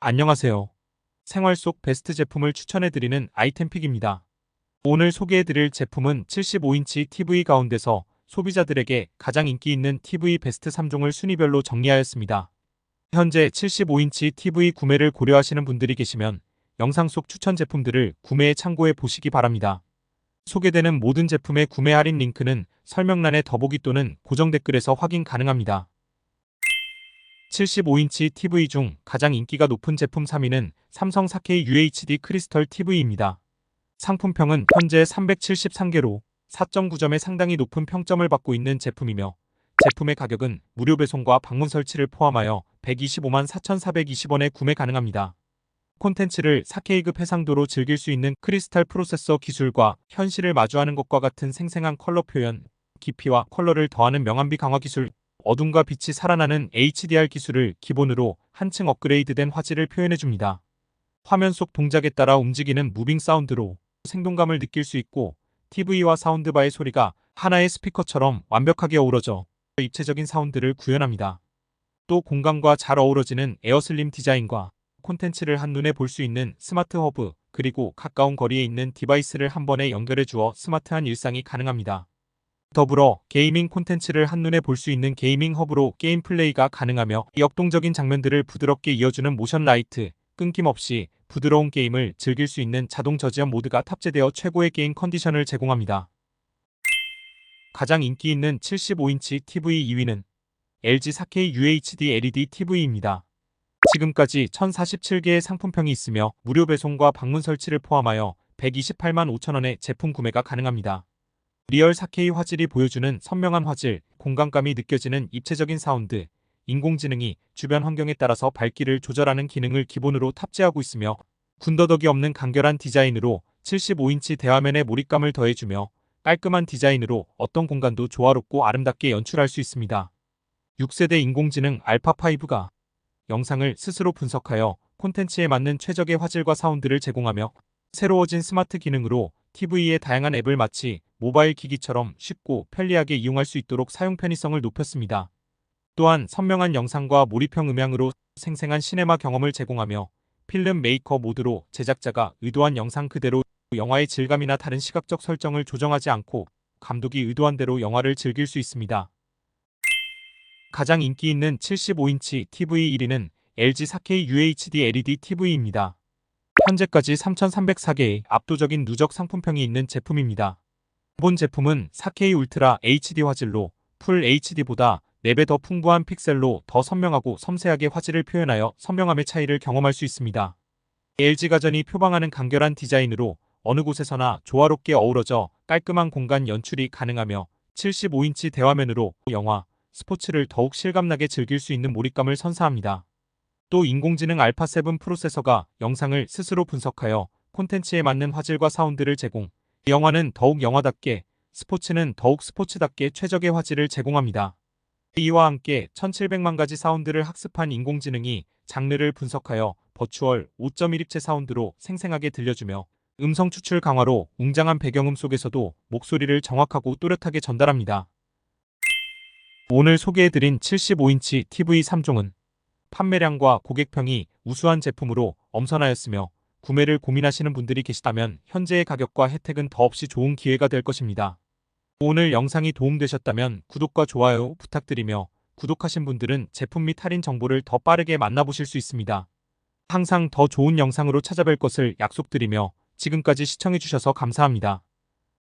안녕하세요. 생활 속 베스트 제품을 추천해드리는 아이템픽입니다. 오늘 소개해드릴 제품은 75인치 TV 가운데서 소비자들에게 가장 인기 있는 TV 베스트 3종을 순위별로 정리하였습니다. 현재 75인치 TV 구매를 고려하시는 분들이 계시면 영상 속 추천 제품들을 구매에 참고해 보시기 바랍니다. 소개되는 모든 제품의 구매 할인 링크는 설명란에 더보기 또는 고정 댓글에서 확인 가능합니다. 75인치 TV 중 가장 인기가 높은 제품 3위는 삼성 4K UHD 크리스털 TV입니다. 상품평은 현재 373개로 4.9점의 상당히 높은 평점을 받고 있는 제품이며 제품의 가격은 무료 배송과 방문 설치를 포함하여 125만 4,420원에 구매 가능합니다. 콘텐츠를 4K급 해상도로 즐길 수 있는 크리스탈 프로세서 기술과 현실을 마주하는 것과 같은 생생한 컬러 표현, 깊이와 컬러를 더하는 명암비 강화 기술, 어둠과 빛이 살아나는 HDR 기술을 기본으로 한층 업그레이드된 화질을 표현해줍니다. 화면 속 동작에 따라 움직이는 무빙 사운드로 생동감을 느낄 수 있고 TV와 사운드바의 소리가 하나의 스피커처럼 완벽하게 어우러져 입체적인 사운드를 구현합니다. 또 공간과 잘 어우러지는 에어슬림 디자인과 콘텐츠를 한눈에 볼 수 있는 스마트 허브 그리고 가까운 거리에 있는 디바이스를 한 번에 연결해 주어 스마트한 일상이 가능합니다. 더불어 게이밍 콘텐츠를 한눈에 볼 수 있는 게이밍 허브로 게임 플레이가 가능하며 역동적인 장면들을 부드럽게 이어주는 모션 라이트, 끊김없이 부드러운 게임을 즐길 수 있는 자동 저지연 모드가 탑재되어 최고의 게임 컨디션을 제공합니다. 가장 인기 있는 75인치 TV 2위는 LG 4K UHD LED TV입니다. 지금까지 1047개의 상품평이 있으며 무료 배송과 방문 설치를 포함하여 128만 5천원의 제품 구매가 가능합니다. 리얼 4K 화질이 보여주는 선명한 화질, 공간감이 느껴지는 입체적인 사운드, 인공지능이 주변 환경에 따라서 밝기를 조절하는 기능을 기본으로 탑재하고 있으며 군더더기 없는 간결한 디자인으로 75인치 대화면에 몰입감을 더해주며 깔끔한 디자인으로 어떤 공간도 조화롭고 아름답게 연출할 수 있습니다. 6세대 인공지능 알파5가 영상을 스스로 분석하여 콘텐츠에 맞는 최적의 화질과 사운드를 제공하며 새로워진 스마트 기능으로 TV의 다양한 앱을 마치 모바일 기기처럼 쉽고 편리하게 이용할 수 있도록 사용 편의성을 높였습니다. 또한 선명한 영상과 몰입형 음향으로 생생한 시네마 경험을 제공하며 필름 메이커 모드로 제작자가 의도한 영상 그대로 영화의 질감이나 다른 시각적 설정을 조정하지 않고 감독이 의도한 대로 영화를 즐길 수 있습니다. 가장 인기 있는 75인치 TV 1위는 LG 4K UHD LED TV입니다. 현재까지 3,304개의 압도적인 누적 상품평이 있는 제품입니다. 본 제품은 4K 울트라 HD 화질로 풀 HD보다 4배 더 풍부한 픽셀로 더 선명하고 섬세하게 화질을 표현하여 선명함의 차이를 경험할 수 있습니다. LG가전이 표방하는 간결한 디자인으로 어느 곳에서나 조화롭게 어우러져 깔끔한 공간 연출이 가능하며 75인치 대화면으로 영화, 스포츠를 더욱 실감나게 즐길 수 있는 몰입감을 선사합니다. 또 인공지능 알파7 프로세서가 영상을 스스로 분석하여 콘텐츠에 맞는 화질과 사운드를 제공, 영화는 더욱 영화답게, 스포츠는 더욱 스포츠답게 최적의 화질을 제공합니다. 이와 함께 1700만 가지 사운드를 학습한 인공지능이 장르를 분석하여 버추얼 5.1 입체 사운드로 생생하게 들려주며 음성 추출 강화로 웅장한 배경음 속에서도 목소리를 정확하고 또렷하게 전달합니다. 오늘 소개해드린 75인치 TV 3종은 판매량과 고객평이 우수한 제품으로 엄선하였으며 구매를 고민하시는 분들이 계시다면 현재의 가격과 혜택은 더없이 좋은 기회가 될 것입니다. 오늘 영상이 도움되셨다면 구독과 좋아요 부탁드리며 구독하신 분들은 제품 및 할인 정보를 더 빠르게 만나보실 수 있습니다. 항상 더 좋은 영상으로 찾아뵐 것을 약속드리며 지금까지 시청해주셔서 감사합니다.